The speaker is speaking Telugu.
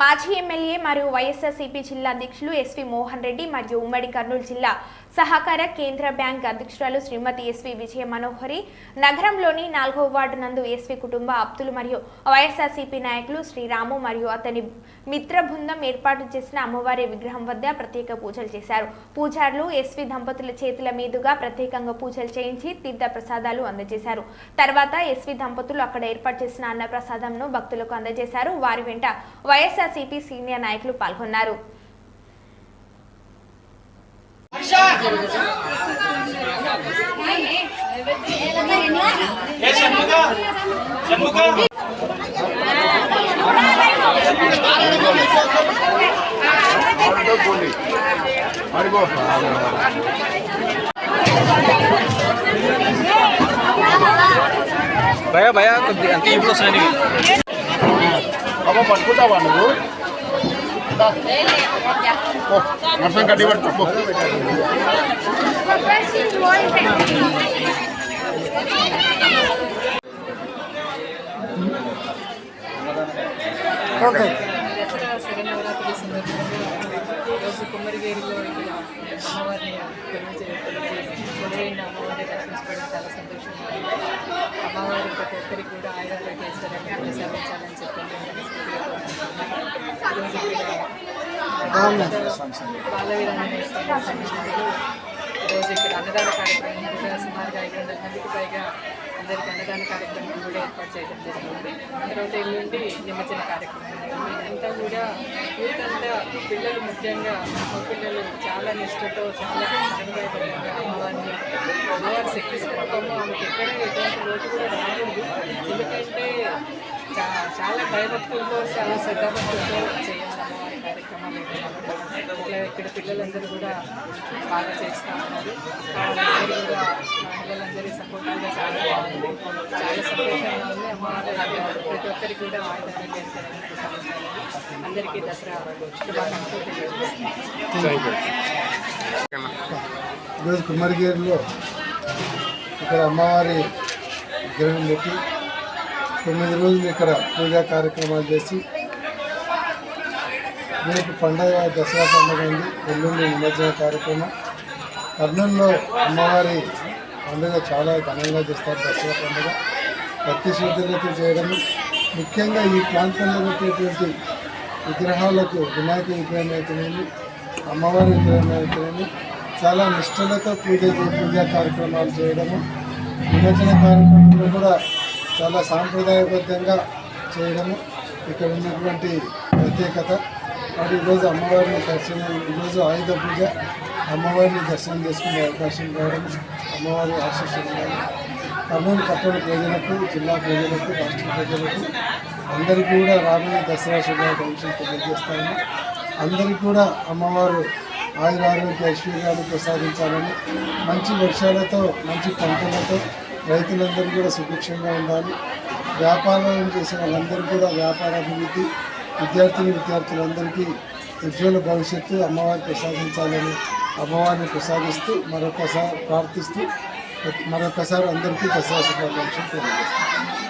మాజీ ఎమ్మెల్యే మరియు వైఎస్ఆర్సీపీ జిల్లా అధ్యక్షులు ఎస్వి మోహన్ రెడ్డి మరియు ఉమ్మడి కర్నూలు జిల్లా సహకార కేంద్ర బ్యాంక్ అధ్యక్షురాలు శ్రీమతి ఎస్వి విజయ మనోహరి నగరంలోని నాలుగో వార్డు నందు ఎస్వి కుటుంబ అప్తులు మరియు వైఎస్ఆర్సీపీ నాయకులు శ్రీరాము మరియు అతని మిత్ర బృందం ఏర్పాటు చేసిన అమ్మవారి విగ్రహం వద్ద ప్రత్యేక పూజలు చేశారు. పూజారులు ఎస్వి దంపతుల చేతుల మీదుగా ప్రత్యేకంగా పూజలు చేయించి తీర్థ ప్రసాదాలు అందజేశారు. తర్వాత ఎస్వి దంపతులు అక్కడ ఏర్పాటు చేసిన అన్న ప్రసాదంను భక్తులకు అందజేశారు. వారి వెంట వైఎస్ఆర్సీపీ సీనియర్ నాయకులు పాల్గొన్నారు. ఏ షణ్ముఖ భయ భయ కొద్దిగా అంతే. ఇప్పుడు వస్తున్నాయి అమ్మ పట్టుకుంటావా నువ్వు? నర్సం కట్టి పట్టుకో ఓకే దసరా శరన్నవరాత్రి సందర్భంగా ఈరోజు కుమ్మరిగేరిలో అమ్మవారిని కొలువైన అమ్మవారిని దర్శించుకోవడం చాలా సంతోషంగా ఉంది అమ్మవారి ప్రతి ఒక్కరికి ఈరోజు ఇక్కడ అన్నదాన కార్యక్రమం కూడా సుమారుగా ఐదు వందల మందికి పైగా అన్నదాన కార్యక్రమం కూడా ఏర్పాటు చేయడం జరిగింది తర్వాత ఎల్లుండి నిమజ్జన కార్యక్రమం ఇదంతా కూడా యూత్ అంతా పిల్లలు ముఖ్యంగా పిల్లలు చాలా నిష్ఠతో చాలా అమ్మవారిని. అమ్మవారి శక్తి ఆమెకి ఎక్కడ ఎటువంటి లోటు కూడా ఎందుకంటే చాలా భయభక్తులతో చాలా శ్రద్ధాభక్తులతో కార్యక్రమాలు ఇట్లా ఇక్కడ పిల్లలందరూ కూడా బాగా చేస్తూ ఉన్నారు. వాళ్ళందరూ కూడా మహిళలందరి సపోర్టివ్గా చాలా బాగుంది. చాలా సంతోషంగా ఉంది. అమ్మవారి ప్రతి ఒక్కరికి కూడా సంతోషాలు అందరికీ దసరా శుభాకాంక్షలు తెలియజేస్తున్నాను. ఈరోజు కుమ్మరిగేరులో ఇక్కడ అమ్మవారి విగ్రహం పెట్టి తొమ్మిది రోజులు ఇక్కడ పూజా కార్యక్రమాలు చేసి రేపు పండగ దసరా పండుగ ఉంది ఎల్లుండి నిమజ్జన కార్యక్రమం. కర్నూలులో అమ్మవారి పండుగ చాలా ఘనంగా చేస్తారు దసరా పండుగ. భక్తి శ్రద్ధలతో చేయడం ముఖ్యంగా ఈ ప్రాంతంలో పెట్టేటువంటి విగ్రహాలకు వినాయక విగ్రహం అయితేనేమి అమ్మవారి విగ్రహం అయితేనేమి చాలా నిష్ఠలతో పూజ పూజా కార్యక్రమాలు చేయడము. నిమజ్జన కార్యక్రమంలో కూడా చాలా సాంప్రదాయబద్ధంగా చేయడము. ఇక్కడ ఉన్నటువంటి ప్రత్యేకత. మరి ఈరోజు అమ్మవారిని దర్శనం ఈరోజు ఆయుధ పూజ. అమ్మవారిని దర్శనం చేసుకునే అవకాశం కావడం అమ్మవారి ఆశిస్తున్నాను కర్నూలు పట్టణ ప్రజలకు జిల్లా ప్రజలకు రాష్ట్ర ప్రజలకు అందరికీ కూడా రాబోయే దసరా శుభాకాంక్షలు తెలియజేస్తాను. అందరికీ కూడా అమ్మవారు ఆయుర ఆరోగ్య ఐశ్వర్యాలు ప్రసాదించాలని మంచి వర్షాలతో మంచి పంటలతో రైతులందరూ కూడా సుభిక్షంగా ఉండాలి. వ్యాపారం చేసే వాళ్ళందరూ కూడా వ్యాపార అభివృద్ధి విద్యార్థిని విద్యార్థులందరికీ ఉజ్వల భవిష్యత్తు అమ్మవారిని ప్రసాదించాలని అమ్మవారిని ప్రసాదిస్తూ మరొకసారి ప్రార్థిస్తూ మరొకసారి అందరికీ దసరా శుభాకాంక్షలు తెలియజేస్తాను